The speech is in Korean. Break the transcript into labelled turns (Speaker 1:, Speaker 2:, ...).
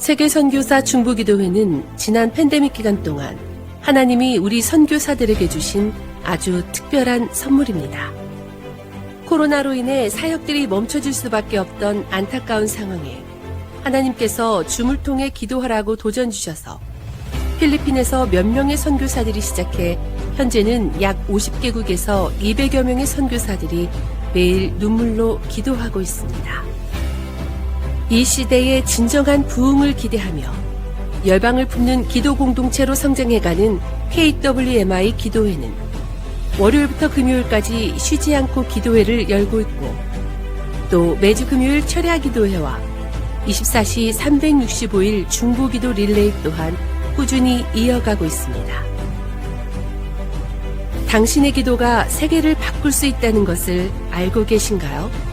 Speaker 1: 세계 선교사 중보 기도회는 지난 팬데믹 기간 동안 하나님이 우리 선교사들에게 주신 아주 특별한 선물입니다. 코로나로 인해 사역들이 멈춰질 수밖에 없던 안타까운 상황에 하나님께서 줌을 통해 기도하라고 도전 주셔서 필리핀에서 몇 명의 선교사들이 시작해 현재는 약 50개국에서 200여 명의 선교사들이 매일 눈물로 기도하고 있습니다. 이 시대의 진정한 부흥을 기대하며 열방을 품는 기도 공동체로 성장해가는 KWMI 기도회는 월요일부터 금요일까지 쉬지 않고 기도회를 열고 있고 또 매주 금요일 철야 기도회와 24시 365일 중보기도 릴레이 또한 꾸준히 이어가고 있습니다. 당신의 기도가 세계를 바꿀 수 있다는 것을 알고 계신가요?